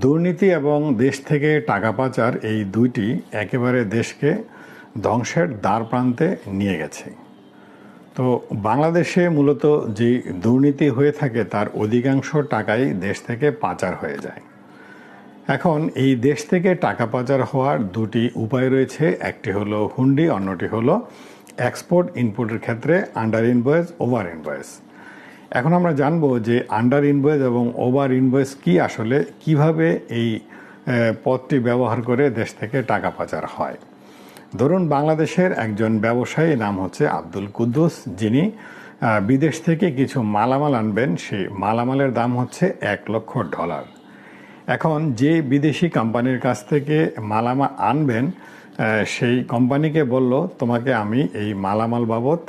দুর্নীতি এবং দেশ থেকে টাকা পাচার এই দুইটি একেবারে দেশকে ধ্বংসের দ্বার প্রান্তে নিয়ে গেছে। তো বাংলাদেশে মূলত যে দুর্নীতি হয়ে থাকে তার অধিকাংশ টাকাই দেশ থেকে পাচার হয়ে যায়। এখন এই দেশ থেকে টাকা পাচার হওয়ার দুটি উপায় রয়েছে। একটি হলো হুন্ডি, অন্যটি হলো এক্সপোর্ট ইনপুটের ক্ষেত্রে আন্ডার ইনভয়েস, ওভার ইনভয়েস। এখন আমরা জানব যে আন্ডার ইনভয়েস এবং ওভার ইনভয়েস কি আসলে, কীভাবে এই পথটি ব্যবহার করে দেশ থেকে টাকা পাচার হয়। ধরুন, বাংলাদেশের একজন ব্যবসায়ী নাম হচ্ছে আব্দুল কুদ্দুস। যিনি বিদেশ থেকে কিছু মালামাল আনবেন, সেই মালামালের দাম হচ্ছে এক লক্ষ ডলার। এখন যে বিদেশি কোম্পানির কাছ থেকে মালামাল আনবেন সেই কোম্পানিকে বলল, তোমাকে আমি এই মালামাল বাবদ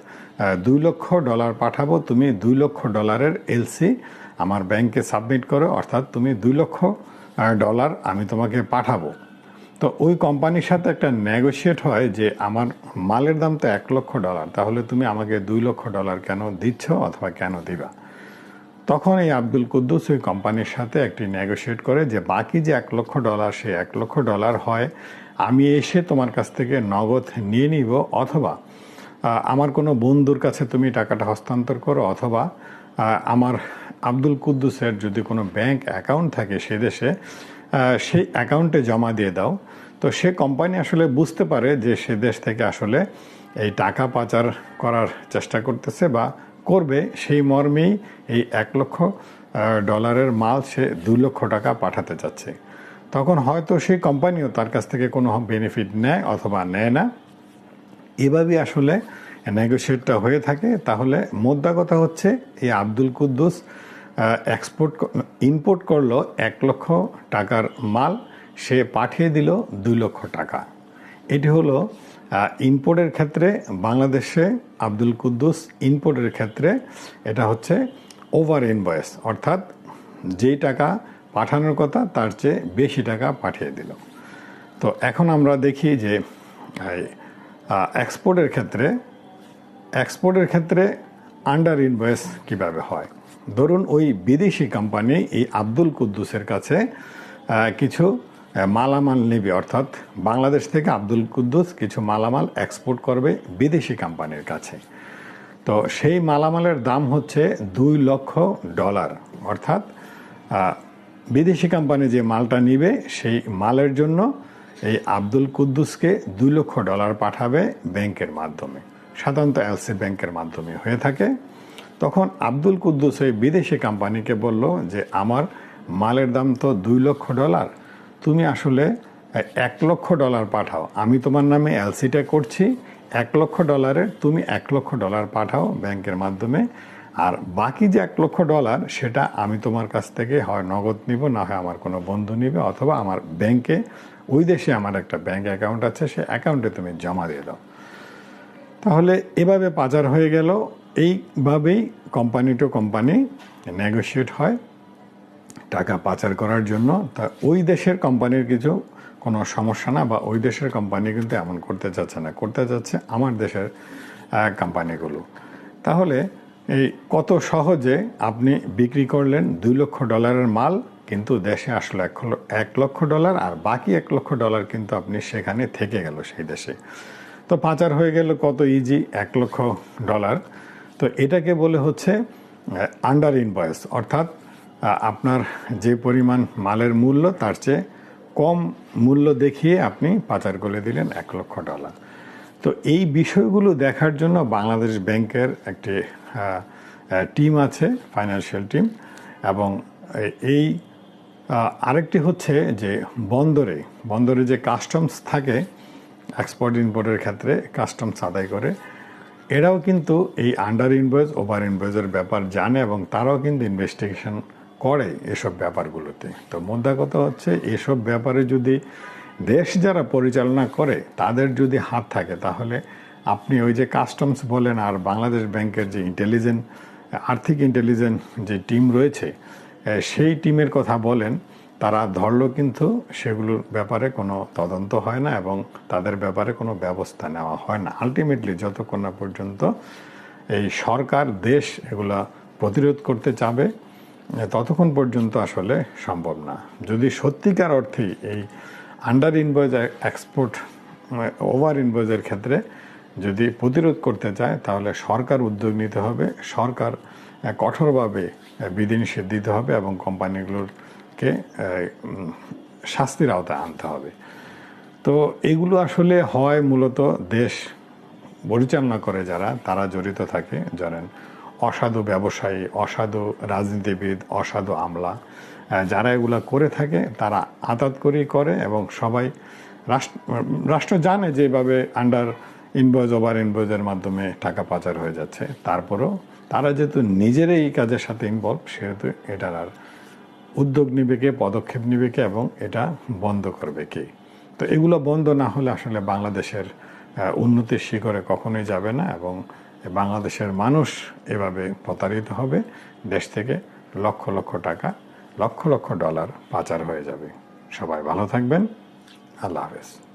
দুই লক্ষ ডলার পাঠাবো, তুমি দুই লক্ষ ডলারের এলসি আমার ব্যাংকে সাবমিট করো, অর্থাৎ তুমি দুই লক্ষ ডলার আমি তোমাকে পাঠাবো। তো ওই কোম্পানির সাথে একটা নেগোশিয়েট হয় যে আমার মালের দাম তো এক লক্ষ ডলার, তাহলে তুমি আমাকে দুই লক্ষ ডলার কেন দিচ্ছ অথবা কেন দিবা? তখন এই আব্দুল কুদ্দুস ওই কোম্পানির সাথে একটি নেগোশিয়েট করে যে বাকি যে এক লক্ষ ডলার, সে এক লক্ষ ডলার হয়, আমি এসে তোমার কাছ থেকে নগদ নিয়ে নিব, অথবা আমার কোনো বন্ধুর কাছে তুমি টাকাটা হস্তান্তর করো অথবা আমার আব্দুল কুদ্দুসের যদি কোনো ব্যাংক অ্যাকাউন্ট থাকে সে দেশে সেই অ্যাকাউন্টে জমা দিয়ে দাও। তো সে কোম্পানি আসলে বুঝতে পারে যে সে দেশ থেকে আসলে এই টাকা পাচার করার চেষ্টা করতেছে বা করবে। সেই মর্মেই এই এক লক্ষ ডলারের মাল সে দুই লক্ষ টাকা পাঠাতে চাচ্ছে। তখন হয়তো সেই কোম্পানিও তার কাছ থেকে কোনো বেনিফিট নেয় অথবা নেয় না। এভাবে আসলে নেগোসিয়েটটা হয়ে থাকে। তাহলে মোদ্দা কথা হচ্ছে, এই আব্দুল কুদ্দুস এক্সপোর্ট ইম্পোর্ট করল এক লক্ষ টাকার মাল, সে পাঠিয়ে দিল দুই লক্ষ টাকা। এটি হলো ইম্পোর্টের ক্ষেত্রে বাংলাদেশে আব্দুল কুদ্দুস ইম্পোর্টের ক্ষেত্রে এটা হচ্ছে ওভার ইনভয়েস অর্থাৎ যেই টাকা পাঠানোর কথা তার চেয়ে বেশি টাকা পাঠিয়ে দিল। তো এখন আমরা দেখি যে এক্সপোর্টের ক্ষেত্রে এক্সপোর্টের ক্ষেত্রে আন্ডার ইনভয়েস কীভাবে হয়? ধরুন ওই বিদেশি কোম্পানি এই আব্দুল কুদ্দুসের কাছে কিছু মালামাল নেবে। অর্থাৎ বাংলাদেশ থেকে আব্দুল কুদ্দুস কিছু মালামাল এক্সপোর্ট করবে বিদেশি কোম্পানির কাছে। তো সেই মালামালের দাম হচ্ছে দুই লক্ষ ডলার অর্থাৎ বিদেশি কোম্পানি যে মালটা নিবে, সেই মালের জন্য এই আব্দুল কুদ্দুসকে দুই লক্ষ ডলার পাঠাবে ব্যাংকের মাধ্যমে। সাধারণত এলসি ব্যাংকের মাধ্যমে হয়ে থাকে। তখন আব্দুল কুদ্দুস এই বিদেশি কোম্পানিকে বলল যে, আমার মালের দাম তো দুই লক্ষ ডলার। তুমি আসলে এক লক্ষ ডলার পাঠাও। আমি তোমার নামে এলসিটা করছি। এক লক্ষ ডলারের তুমি এক লক্ষ ডলার পাঠাও ব্যাংকের মাধ্যমে। আর বাকি যে এক লক্ষ ডলার, সেটা আমি তোমার কাছ থেকে হয় নগদ নিব, না হয় আমার কোনো বন্ধু নিবে, অথবা আমার ব্যাংকে, ওই দেশে আমার একটা ব্যাংক অ্যাকাউন্ট আছে, সে অ্যাকাউন্টে তুমি জমা দিয়ে দাও। তাহলে এভাবে পাচার হয়ে গেল। এইভাবেই কোম্পানি টু কোম্পানি নেগোশিয়েট হয় টাকা পাচার করার জন্য। তা ওই দেশের কোম্পানির কিছু কোনো সমস্যা না, বা ওই দেশের কোম্পানি কিন্তু এমন করতে চাচ্ছে না, করতে চাচ্ছে আমার দেশের কোম্পানিগুলো তাহলে এই কত সহজে আপনি বিক্রি করলেন দুই লক্ষ ডলারের মাল, কিন্তু দেশে আসলো এক এক লক্ষ ডলার আর বাকি এক লক্ষ ডলার কিন্তু আপনি সেখানে থেকে গেল সেই দেশে। তো পাচার হয়ে গেল কত ইজি এক লক্ষ ডলার। তো এটাকে বলে হচ্ছে আন্ডার ইনভয়েস অর্থাৎ আপনার যে পরিমাণ মালের মূল্য, তার চেয়ে কম মূল্য দেখিয়ে আপনি পাচার করে দিলেন এক লক্ষ ডলার। তো এই বিষয়গুলো দেখার জন্য বাংলাদেশ ব্যাংকের একটি টিম আছে ফাইন্যান্সিয়াল টিম এবং এই আরেকটি হচ্ছে যে বন্দরে বন্দরে যে কাস্টমস থাকে এক্সপোর্ট ইম্পোর্টের ক্ষেত্রে কাস্টমস আদায় করে, এরাও কিন্তু এই আন্ডার ইনভয়েস ওভার ইনভয়েসের ব্যাপার জানে এবং তারাও কিন্তু ইনভেস্টিগেশন করে এসব ব্যাপারগুলোতে। তো মোদ্দা কথা হচ্ছে এসব ব্যাপারে যদি দেশ যারা পরিচালনা করে, তাদের যদি হাত থাকে, তাহলে আপনি ওই যে কাস্টমস বলেন আর বাংলাদেশ ব্যাংকের যে ইন্টেলিজেন্ট আর্থিক ইন্টেলিজেন্ট যে টিম রয়েছে সেই টিমের কথা বলেন, তারা ধরলো কিন্তু সেগুলোর ব্যাপারে কোনো তদন্ত হয় না এবং তাদের ব্যাপারে কোনো ব্যবস্থা নেওয়া হয় না। আলটিমেটলি যতক্ষণ না পর্যন্ত এই সরকার, দেশ এগুলা প্রতিরোধ করতে চাবে ততক্ষণ পর্যন্ত আসলে সম্ভব না। যদি সত্যিকার অর্থেই এই আন্ডার ইনভয়েজ এক্সপোর্ট ওভার ইনভয়েজের ক্ষেত্রে যদি প্রতিরোধ করতে চায়, তাহলে সরকার উদ্যোগ নিতে হবে। সরকার কঠোরভাবে বিধিনিষেধ দিতে হবে এবং কোম্পানিগুলোকে শাস্তির আওতায় আনতে হবে। তো এগুলো আসলে হয় মূলত দেশ পরিচালনা করে যারা, তারা জড়িত থাকে, জানেন। অসাধু ব্যবসায়ী, অসাধু রাজনীতিবিদ, অসাধু আমলা যারা এগুলা করে থাকে, তারা আতাত করেই করে এবং সবাই রাষ্ট্র রাষ্ট্র জানে যেভাবে আন্ডার ইনভয়েজ ওভার ইনভয়েজের মাধ্যমে টাকা পাচার হয়ে যাচ্ছে। তারপরেও তারা যেহেতু নিজেরাই এই কাজের সাথে ইনভলভ সেহেতু এটার আর উদ্যোগ নিবে কে, পদক্ষেপ নিবে কে এবং এটা বন্ধ করবে কে। তো এগুলো বন্ধ না হলে আসলে বাংলাদেশের উন্নতির শিখরে কখনোই যাবে না এবং বাংলাদেশের মানুষ এভাবে প্রতারিত হবে, দেশ থেকে লক্ষ লক্ষ টাকা, লক্ষ লক্ষ ডলার পাচার হয়ে যাবে। সবাই ভালো থাকবেন। আল্লাহ হাফেজ।